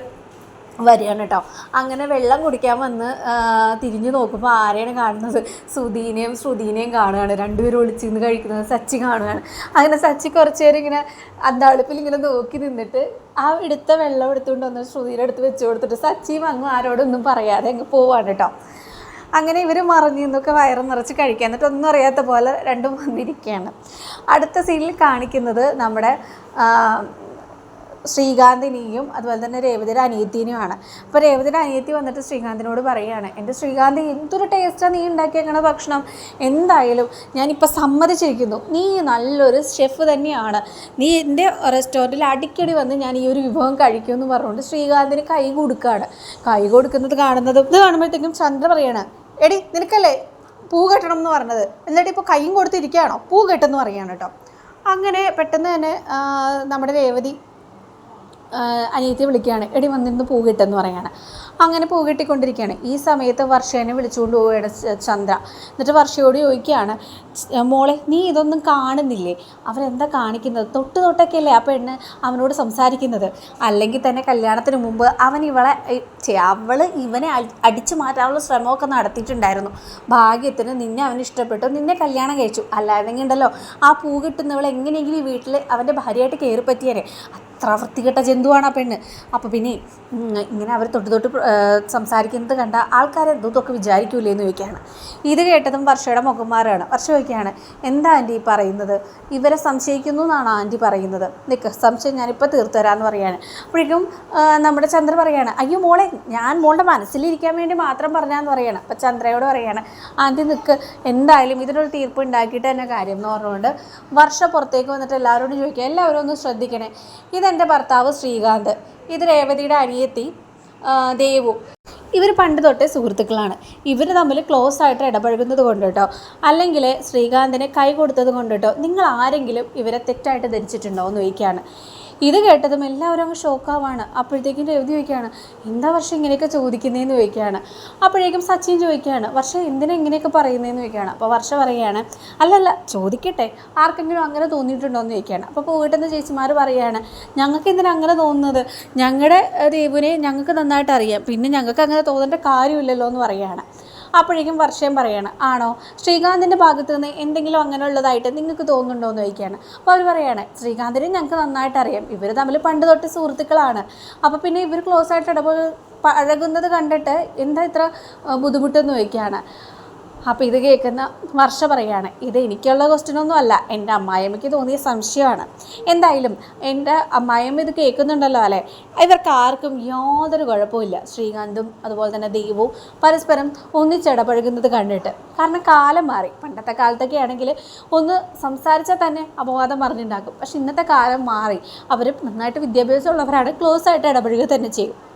വരികയാണ് കേട്ടോ അങ്ങനെ വെള്ളം കുടിക്കാൻ വന്ന് തിരിഞ്ഞു നോക്കുമ്പോൾ ആരെയാണ് കാണുന്നത്? സുധീനെയും ശ്രുതീനെയും കാണുകയാണ്. രണ്ടുപേരും ഒളിച്ചിരുന്ന് കഴിക്കുന്നത് സച്ചി കാണുകയാണ്. അങ്ങനെ സച്ചി കുറച്ച് നേരം ഇങ്ങനെ അന്താളിപ്പിൽ ഇങ്ങനെ നോക്കി നിന്നിട്ട് ആ എടുത്ത വെള്ളം എടുത്തുകൊണ്ട് വന്ന് ശ്രുതിയുടെ അടുത്ത് വെച്ച് കൊടുത്തിട്ട് സച്ചിയും അങ്ങും ആരോടൊന്നും പറയാതെ അങ്ങ് പോവാണ് കേട്ടോ അങ്ങനെ ഇവർ മറിഞ്ഞു നിന്നൊക്കെ വയറ് നിറച്ച് കഴിക്കാൻ എന്നിട്ട് ഒന്നും അറിയാത്ത പോലെ രണ്ടും വന്നിരിക്കുകയാണ്. അടുത്ത സീനിൽ കാണിക്കുന്നത് നമ്മുടെ ശ്രീകാന്തിനെയും അതുപോലെ തന്നെ രേവതിയുടെ അനിയത്തിനെയുമാണ്. അപ്പോൾ രേവതിയുടെ അനിയത്തി വന്നിട്ട് ശ്രീകാന്തിനോട് പറയുകയാണ് എന്റെ ശ്രീകാന്ത് എന്തൊരു ടേസ്റ്റാണ് നീ ഉണ്ടാക്കിയേക്കണ ഭക്ഷണം? എന്തായാലും ഞാനിപ്പോൾ സമ്മതിച്ചിരിക്കുന്നു. നീ നല്ലൊരു ഷെഫ് തന്നെയാണ്. നീ എന്റെ റെസ്റ്റോറന്റിൽ അടിക്കടി വന്ന് ഞാൻ ഈ ഒരു വിഭവം കഴിക്കും എന്ന് പറഞ്ഞുകൊണ്ട് ശ്രീകാന്തിന് കൈ കൊടുക്കുകയാണ് കൈ കൊടുക്കുന്നത് കാണുന്നത് ഇത് കാണുമ്പോഴത്തേക്കും ചന്ദ്ര പറയാണ് എടി നിനക്കല്ലേ പൂ കെട്ടണം എന്ന് പറഞ്ഞത്? എന്നിട്ട് ഇപ്പോൾ കൈയും കൊടുത്തിരിക്കുകയാണോ? പൂ കെട്ടെന്ന് പറയാണ് കേട്ടോ. അങ്ങനെ പെട്ടെന്ന് തന്നെ നമ്മുടെ രേവതി അനിയത്തി വിളിക്കുകയാണ്. എടി വന്നിരുന്ന് പൂ കിട്ടെന്ന് പറയാണ്. അങ്ങനെ പൂ കിട്ടിക്കൊണ്ടിരിക്കുകയാണ്. ഈ സമയത്ത് വർഷേനെ വിളിച്ചുകൊണ്ട് പോവുകയാണ് ചന്ദ്ര. എന്നിട്ട് വർഷയോട് ചോദിക്കുകയാണ് "ച്ച്- മോളെ നീ ഇതൊന്നും കാണുന്നില്ലേ? അവരെന്താ കാണിക്കുന്നത്? തൊട്ട് തൊട്ടൊക്കെ അല്ലേ ആ പെണ്ണ് അവനോട് സംസാരിക്കുന്നത്? അല്ലെങ്കിൽ തന്നെ കല്യാണത്തിന് മുമ്പ് അവൻ ഇവളെ അവൾ ഇവനെ അടി- അടിച്ചു മാറ്റാനുള്ള ശ്രമമൊക്കെ നടത്തിയിട്ടുണ്ടായിരുന്നു. ഭാഗ്യത്തിന് നിന്നെ അവൻ ഇഷ്ടപ്പെട്ടു. നിന്നെ കല്യാണം കഴിച്ചു. അല്ലായിരുന്നെങ്കിൽ ഉണ്ടല്ലോ ആ പൂ കിട്ടുന്നവൾ എങ്ങനെയെങ്കിലും ഈ വീട്ടിൽ അവന്റെ ഭാര്യയായിട്ട് കയറി പറ്റിയേനെ അത്ര വൃത്തികെട്ട ജന്തുവാണ് ആ പെണ്ണ്. അപ്പോൾ പിന്നെ ഇങ്ങനെ അവർ തൊട്ട് തൊട്ട് സംസാരിക്കുന്നത് കണ്ട ആൾക്കാർ എന്തൊക്കെ വിചാരിക്കൂലേ എന്ന് ചോദിക്കുകയാണ്. ഇത് കേട്ടതും വർഷയുടെ മുഖന്മാരാണ്. വർഷ ചോദിക്കുകയാണ് എന്താ ആന്റി പറയുന്നത്? ഇവരെ സംശയിക്കുന്നു എന്നാണ് ആന്റി പറയുന്നത്. നിൽക്ക് സംശയം ഞാനിപ്പോൾ തീർത്തു തരാമെന്ന് പറയാണ്. അപ്പോഴേക്കും നമ്മുടെ ചന്ദ്ര പറയാണ് അയ്യോ മോളെ ഞാൻ മോളുടെ മനസ്സിലിരിക്കാൻ വേണ്ടി മാത്രം പറഞ്ഞാന്ന് പറയാണ്. അപ്പോൾ ചന്ദ്രയോട് പറയാണ് ആന്റി നിൽക്ക് എന്തായാലും ഇതിനൊരു തീർപ്പ് ഉണ്ടാക്കിയിട്ട് തന്നെ കാര്യം എന്ന് പറഞ്ഞുകൊണ്ട് വർഷ പുറത്തേക്ക് വന്നിട്ട് എല്ലാവരോടും ചോദിക്കുക എല്ലാവരും ഒന്ന് ശ്രദ്ധിക്കണേ. ഇതെന്റെ ഭർത്താവ് ശ്രീകാന്ത്. ഇത് രേവതിയുടെ അനിയത്തി ദേവു. ഇവർ പണ്ട് തൊട്ടേ സുഹൃത്തുക്കളാണ്. ഇവർ തമ്മിൽ ക്ലോസ് ആയിട്ട് ഇടപഴകുന്നത് കൊണ്ട് കേട്ടോ അല്ലെങ്കിൽ ശ്രീകാന്തിനെ കൈ കൊടുത്തത് കൊണ്ട് കേട്ടോ നിങ്ങൾ ആരെങ്കിലും ഇവരെ തെറ്റായിട്ട് ധരിച്ചിട്ടുണ്ടോ എന്ന് ചോദിക്കുകയാണ് ഇത് കേട്ടതും എല്ലാവരും അങ്ങ് ഷോക്കാവാണ് അപ്പോഴത്തേക്കും രവതി ചോദിക്കുകയാണ് എന്താ വർഷം ഇങ്ങനെയൊക്കെ ചോദിക്കുന്നതെന്ന് ചോദിക്കുകയാണ്. അപ്പോഴേക്കും സച്ചിൻ ചോദിക്കുകയാണ് വർഷം എന്തിനാ ഇങ്ങനെയൊക്കെ പറയുന്നതെന്ന് ചോദിക്കുകയാണ്. അപ്പോൾ വർഷ പറയുകയാണ് അല്ലല്ല ചോദിക്കട്ടെ ആർക്കെങ്കിലും അങ്ങനെ തോന്നിയിട്ടുണ്ടോ എന്ന് ചോദിക്കുകയാണ്. അപ്പോൾ പോയിട്ടെന്ന് ചേച്ചിമാർ പറയുകയാണ് ഞങ്ങൾക്ക് എന്തിനാ അങ്ങനെ തോന്നുന്നത്? ഞങ്ങളുടെ ദേവുവിനെ ഞങ്ങൾക്ക് നന്നായിട്ട് അറിയാം പിന്നെ ഞങ്ങൾക്ക് അങ്ങനെ തോന്നേണ്ട കാര്യമില്ലല്ലോ എന്ന് പറയുകയാണ് അപ്പോഴേക്കും വർഷയും പറയാണ് ആണോ? ശ്രീകാന്തിന്റെ ഭാഗത്ത് നിന്ന് എന്തെങ്കിലും അങ്ങനെയുള്ളതായിട്ട് നിങ്ങൾക്ക് തോന്നുന്നുണ്ടോ? എന്ന് ചോദിക്കുകയാണ്. അപ്പോൾ അവർ പറയുകയാണ് ശ്രീകാന്തിനെ ഞങ്ങൾക്ക് നന്നായിട്ട് അറിയാം. ഇവർ തമ്മിൽ പണ്ട് തൊട്ട് സുഹൃത്തുക്കളാണ്. അപ്പോൾ പിന്നെ ഇവർ ക്ലോസ് ആയിട്ട് ഇടപെടൽ പഴകുന്നത് കണ്ടിട്ട് എന്താ ഇത്ര ബുദ്ധിമുട്ടെന്ന് ചോദിക്കുകയാണ്. അപ്പോൾ ഇത് കേൾക്കുന്ന വർഷ പറയാണ് ഇത് എനിക്കുള്ള ക്വസ്റ്റ്യനൊന്നും അല്ല. എന്റെ അമ്മായിയമ്മയ്ക്ക് തോന്നിയ സംശയമാണ്. എന്തായാലും എന്റെ അമ്മായിയമ്മ ഇത് കേൾക്കുന്നുണ്ടല്ലോ അല്ലേ? ഇവർക്ക് ആർക്കും യാതൊരു കുഴപ്പമില്ല ശ്രീകാന്തും അതുപോലെ തന്നെ ദൈവവും പരസ്പരം ഒന്നിച്ചിടപഴകുന്നത് കണ്ടിട്ട്. കാരണം കാലം മാറി. പണ്ടത്തെ കാലത്തൊക്കെ ആണെങ്കിൽ ഒന്ന് സംസാരിച്ചാൽ തന്നെ അപവാദം പറഞ്ഞിട്ടുണ്ടാക്കും പക്ഷെ ഇന്നത്തെ കാലം മാറി. അവർ നന്നായിട്ട് വിദ്യാഭ്യാസമുള്ളവരാണ്. ക്ലോസ് ആയിട്ട് ഇടപഴകുക തന്നെ ചെയ്യും.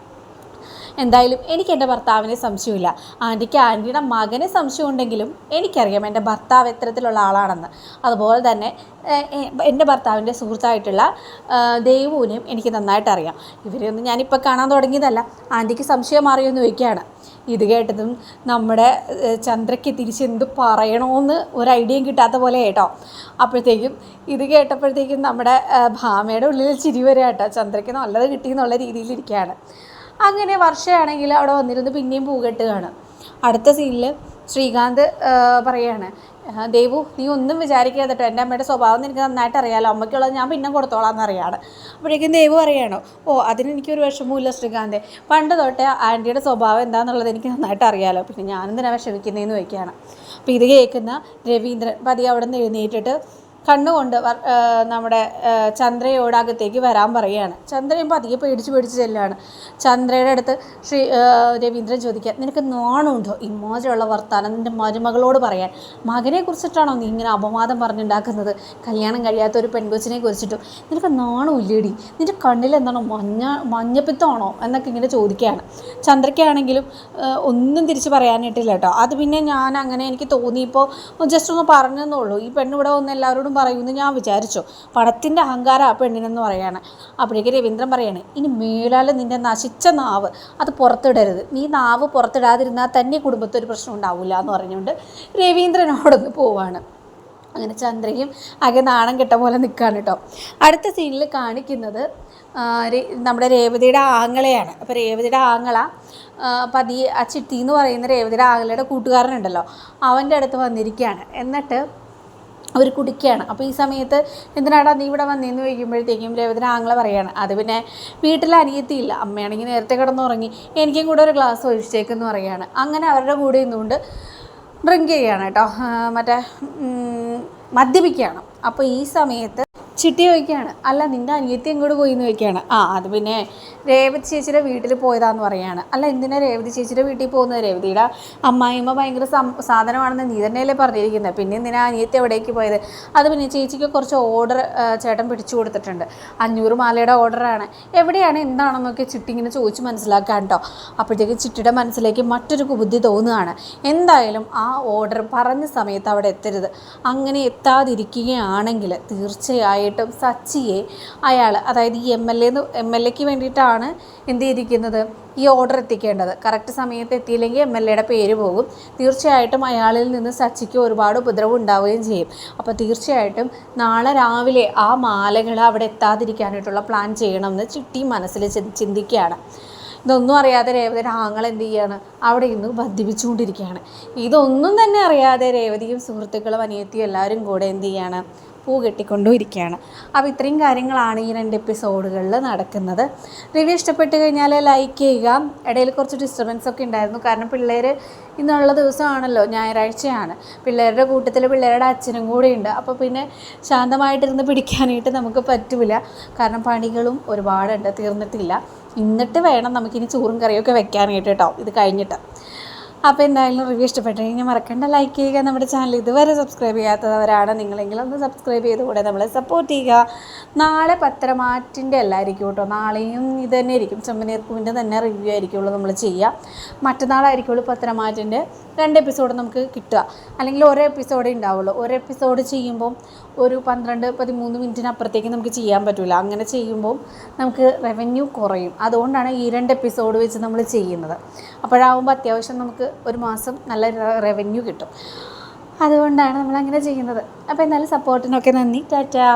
എന്തായാലും എനിക്ക് എന്റെ ഭർത്താവിനെ സംശയമില്ല. ആന്റിക്ക് ആന്റിയുടെ മകനെ സംശയമുണ്ടെങ്കിലും എനിക്കറിയാം എന്റെ ഭർത്താവ് എത്തരത്തിലുള്ള ആളാണെന്ന്. അതുപോലെ തന്നെ എന്റെ ഭർത്താവിന്റെ സുഹൃത്തായിട്ടുള്ള ദേവുവിനെയും എനിക്ക് നന്നായിട്ട് അറിയാം ഇവരെയൊന്നും ഞാനിപ്പോൾ കാണാൻ തുടങ്ങിയതല്ല. ആന്റിക്ക് സംശയം മാറിയെന്ന് ചോദിക്കുകയാണ്. ഇത് കേട്ടതും നമ്മുടെ ചന്ദ്രയ്ക്ക് തിരിച്ച് എന്ത് പറയണമെന്ന് ഒരു ഐഡിയയും കിട്ടാത്ത പോലെ കേട്ടോ. അപ്പോഴത്തേക്കും ഇത് കേട്ടപ്പോഴത്തേക്കും നമ്മുടെ ഭാമയുടെ ഉള്ളിൽ ചിരി വരെ കേട്ടോ. ചന്ദ്രയ്ക്ക് നല്ലത് കിട്ടി എന്നുള്ള രീതിയിലിരിക്കുകയാണ് അങ്ങനെ വർഷയാണെങ്കിൽ അവിടെ വന്നിരുന്ന് പിന്നെയും പൂകെട്ടുകയാണ്. അടുത്ത സീനിൽ ശ്രീകാന്ത് പറയാണ് ദേവു നീ ഒന്നും വിചാരിക്കാതെ കേട്ടോ എന്റെ അമ്മയുടെ സ്വഭാവം എനിക്ക് നന്നായിട്ട് അറിയാലോ അമ്മയ്ക്കുള്ളത് ഞാൻ പിന്നെ കൊടുത്തോളാം എന്നറിയാണ് അപ്പോഴേക്കും ദേവു പറയണോ ഓ അതിന് എനിക്കൊരു വിഷമമില്ല ശ്രീകാന്തെ. പണ്ട് തൊട്ടേ ആന്റിയുടെ സ്വഭാവം എന്താണെന്നുള്ളത് എനിക്ക് നന്നായിട്ട് അറിയാലോ പിന്നെ ഞാനെന്തിനാണ് വിഷമിക്കുന്നതെന്ന് വയ്ക്കുകയാണ് അപ്പോൾ ഇത് കേൾക്കുന്ന രവീന്ദ്രൻ പതി അവിടെ നിന്ന് എഴുന്നേറ്റിട്ട് കണ്ണുകൊണ്ട് നമ്മുടെ ചന്ദ്രയോട് അകത്തേക്ക് വരാൻ പറയുകയാണ്. ചന്ദ്രയും പതിയെ പേടിച്ച് പേടിച്ച് ചെല്ലുകയാണ്. ചന്ദ്രയുടെ അടുത്ത് ശ്രീ രവീന്ദ്രൻ ചോദിക്കുക നിനക്ക് നാണുണ്ടോ? ഇമോജയുള്ള വർത്താനം നിന്റെ മരുമകളോട് പറയാൻ. മകനെ കുറിച്ചിട്ടാണോ നീ ഇങ്ങനെ അപവാദം പറഞ്ഞുണ്ടാക്കുന്നത്? കല്യാണം കഴിയാത്ത ഒരു പെൺകൊച്ചിനെ കുറിച്ചിട്ടും. നിനക്ക് നാണമില്ലേടി? നിന്റെ കണ്ണിൽ എന്താണോ മഞ്ഞ മഞ്ഞപ്പിത്തമാണോ? എന്നൊക്കെ ഇങ്ങനെ ചോദിക്കുകയാണ്. ചന്ദ്രയ്ക്കാണെങ്കിലും ഒന്നും തിരിച്ച് പറയാനായിട്ടില്ല കേട്ടോ. അത് പിന്നെ ഞാൻ അങ്ങനെ എനിക്ക് തോന്നിയപ്പോൾ ജസ്റ്റ് ഒന്ന് പറഞ്ഞെന്നുള്ളൂ ഈ പെണ്ണ് ഇവിടെ വന്ന് എല്ലാവരോടും പറയുമെന്ന് ഞാൻ വിചാരിച്ചു. പണത്തിന്റെ അഹങ്കാരം ആ പെണ്ണിനെന്ന് പറയാണ്. അപ്പോഴേക്ക് രവീന്ദ്രൻ പറയാണ് ഇനി മേലാൽ നിന്റെ നശിച്ച നാവ്. അത് പുറത്തിടരുത്. നീ നാവ് പുറത്തിടാതിരുന്നാൽ തന്നെ കുടുംബത്തിൽ ഒരു പ്രശ്നം ഉണ്ടാവില്ല എന്ന് പറഞ്ഞുകൊണ്ട് രവീന്ദ്രനോടൊന്ന് പോവാണ്. അങ്ങനെ ചന്ദ്രയും ആകെ നാണം കെട്ട പോലെ നിൽക്കുകയാണ് കേട്ടോ. അടുത്ത സീനിൽ കാണിക്കുന്നത് നമ്മുടെ രേവതിയുടെ ആങ്ങളെയാണ്. അപ്പോൾ രേവതിയുടെ ആങ്ങള പതി ആ ചിട്ടി എന്ന് പറയുന്ന രേവതിയുടെ ആങ്ങളയുടെ കൂട്ടുകാരനുണ്ടല്ലോ. അവന്റെ അടുത്ത് വന്നിരിക്കുകയാണ്. എന്നിട്ട് അവർ കുടിക്കുകയാണ്. അപ്പോൾ ഈ സമയത്ത് എന്തിനാടാ നീ ഇവിടെ വന്നേന്ന് ചോദിക്കുമ്പോഴത്തേക്കും രേവതിന് ആങ്ങളെ പറയാണ് അത് പിന്നെ വീട്ടിൽ അനിയത്തിയില്ല അമ്മയാണെങ്കിൽ നേരത്തെ കിടന്നുറങ്ങി. എനിക്കും കൂടെ ഒരു ഗ്ലാസ് ഒഴിച്ചേക്കെന്ന് പറയാണ്. അങ്ങനെ അവരുടെ കൂടെ നിന്നുകൊണ്ട് ഡ്രിങ്ക് ചെയ്യുകയാണ് കേട്ടോ. മറ്റേ മദ്യപിക്കുകയാണ്. അപ്പോൾ ഈ സമയത്ത് ചിട്ടി ചോദിക്കുകയാണ് അല്ല നിന്റെ അനിയത്തി എങ്ങോട്ട് പോയി എന്ന് ചോദിക്കുകയാണ്. ആ അത് പിന്നെ രേവതി ചേച്ചിയുടെ വീട്ടിൽ പോയതാന്ന് പറയുകയാണ് അല്ല എന്തിനാ രേവതി ചേച്ചിയുടെ വീട്ടിൽ പോകുന്നത്? രേവതിയുടെ അമ്മായിമ്മ ഭയങ്കര സാധനമാണെന്ന് നീ തന്നെയല്ലേ പറഞ്ഞിരിക്കുന്നത്. പിന്നെ എന്തിനാ അനിയത്തി എവിടേക്ക് പോയത്? അത് പിന്നെ ചേച്ചിക്ക് കുറച്ച് ഓർഡർ ചേട്ടൻ പിടിച്ചു കൊടുത്തിട്ടുണ്ട്. അഞ്ഞൂറ് മാലയുടെ ഓർഡറാണ്. എവിടെയാണ് എന്താണെന്നൊക്കെ ചിട്ടി ഇങ്ങനെ ചോദിച്ച് മനസ്സിലാക്കാൻ കേട്ടോ അപ്പോഴത്തേക്ക് ചിട്ടിയുടെ മനസ്സിലേക്ക് മറ്റൊരു കുബുദ്ധി തോന്നുകയാണ്. എന്തായാലും ആ ഓർഡർ പറഞ്ഞ സമയത്ത് അവിടെ എത്തരുത്. അങ്ങനെ എത്താതിരിക്കുകയാണെങ്കിൽ തീർച്ചയായിട്ടും സച്ചിയെ അയാൾ അതായത് ഈ M L A M L എക്ക് വേണ്ടിയിട്ടാണ് എന്ത് ചെയ്തിരിക്കുന്നത്? ഈ ഓർഡർ എത്തിക്കേണ്ടത്. കറക്റ്റ് സമയത്ത് എത്തിയില്ലെങ്കിൽ എം എൽ എയുടെ പേര് പോകും. തീർച്ചയായിട്ടും അയാളിൽ നിന്ന് സച്ചിക്ക് ഒരുപാട് ഉപദ്രവം ഉണ്ടാവുകയും ചെയ്യും. അപ്പോൾ തീർച്ചയായിട്ടും നാളെ രാവിലെ ആ മാലകൾ അവിടെ എത്താതിരിക്കാനായിട്ടുള്ള പ്ലാൻ ചെയ്യണമെന്ന് ചിട്ടി മനസ്സിൽ ചിന്തിക്കുകയാണ്. ഇതൊന്നും അറിയാതെ രേവതി ആങ്ങൾ എന്ത് ചെയ്യാണ്? അവിടെ ഇന്ന് ബന്ധിപ്പിച്ചുകൊണ്ടിരിക്കുകയാണ് ഇതൊന്നും തന്നെ അറിയാതെ രേവതിയും സുഹൃത്തുക്കളും അനിയത്തിയും എല്ലാവരും കൂടെ എന്ത് ചെയ്യാണ്? പൂ കെട്ടിക്കൊണ്ടും ഇരിക്കുകയാണ് അപ്പോൾ ഇത്രയും കാര്യങ്ങളാണ് ഈ രണ്ട് എപ്പിസോഡുകളിൽ നടക്കുന്നത്. റിവ്യൂ ഇഷ്ടപ്പെട്ട് കഴിഞ്ഞാൽ ലൈക്ക് ചെയ്യുക. ഇടയിൽ കുറച്ച് ഡിസ്റ്റർബൻസ് ഒക്കെ ഉണ്ടായിരുന്നു. കാരണം പിള്ളേർ ഇന്നുള്ള ദിവസമാണല്ലോ ഞായറാഴ്ചയാണ്. പിള്ളേരുടെ കൂട്ടത്തിൽ പിള്ളേരുടെ അച്ഛനും കൂടെ ഉണ്ട്. അപ്പോൾ പിന്നെ ശാന്തമായിട്ടിരുന്ന് പിടിക്കാനായിട്ട് നമുക്ക് പറ്റില്ല കാരണം പണികളും ഒരുപാടുണ്ട് തീർന്നിട്ടില്ല. എന്നിട്ട് വേണം നമുക്കിനി ചോറും കറിയൊക്കെ വെക്കാനായിട്ട് കേട്ടോ. ഇത് കഴിഞ്ഞിട്ട്. അപ്പോൾ എന്തായാലും റിവ്യൂ ഇഷ്ടപ്പെട്ടു. കഴിഞ്ഞാൽ മറക്കണ്ട. ലൈക്ക് ചെയ്യുക. നമ്മുടെ ചാനൽ ഇതുവരെ സബ്സ്ക്രൈബ് ചെയ്യാത്തവരാണ് നിങ്ങളെങ്കിലും ഒന്ന് സബ്സ്ക്രൈബ് ചെയ്ത് കൂടെ നമ്മളെ സപ്പോർട്ട് ചെയ്യുക. നാളെ പത്രമാറ്റിന്റെ അല്ലായിരിക്കും കേട്ടോ. നാളെയും ഇത് തന്നെ ആയിരിക്കും. ചെമ്മനീർക്കുവിന്റെ തന്നെ റിവ്യൂ ആയിരിക്കുള്ളൂ നമ്മൾ ചെയ്യുക. മറ്റന്നാളായിരിക്കുള്ളൂ പത്രമാറ്റിന്റെ രണ്ട് എപ്പിസോഡ് നമുക്ക് കിട്ടുക. അല്ലെങ്കിൽ ഒരു എപ്പിസോഡേ ഉണ്ടാവുള്ളൂ. ഒരു എപ്പിസോഡ് ചെയ്യുമ്പോൾ ഒരു പന്ത്രണ്ട് പതിമൂന്ന് മിനിറ്റിനപ്പുറത്തേക്ക് നമുക്ക് ചെയ്യാൻ പറ്റില്ല അങ്ങനെ ചെയ്യുമ്പോൾ നമുക്ക് റവന്യൂ കുറയും. അതുകൊണ്ടാണ് ഈ രണ്ട് എപ്പിസോഡ് വെച്ച് നമ്മൾ ചെയ്യുന്നത്. അപ്പോഴാകുമ്പോൾ അത്യാവശ്യം നമുക്ക് ഒരു മാസം നല്ല റവന്യൂ കിട്ടും. അതുകൊണ്ടാണ് നമ്മൾ അങ്ങനെ ചെയ്യുന്നത് അപ്പോൾ എന്നാലും സപ്പോർട്ടിനൊക്കെ നന്ദി. ടാറ്റാ.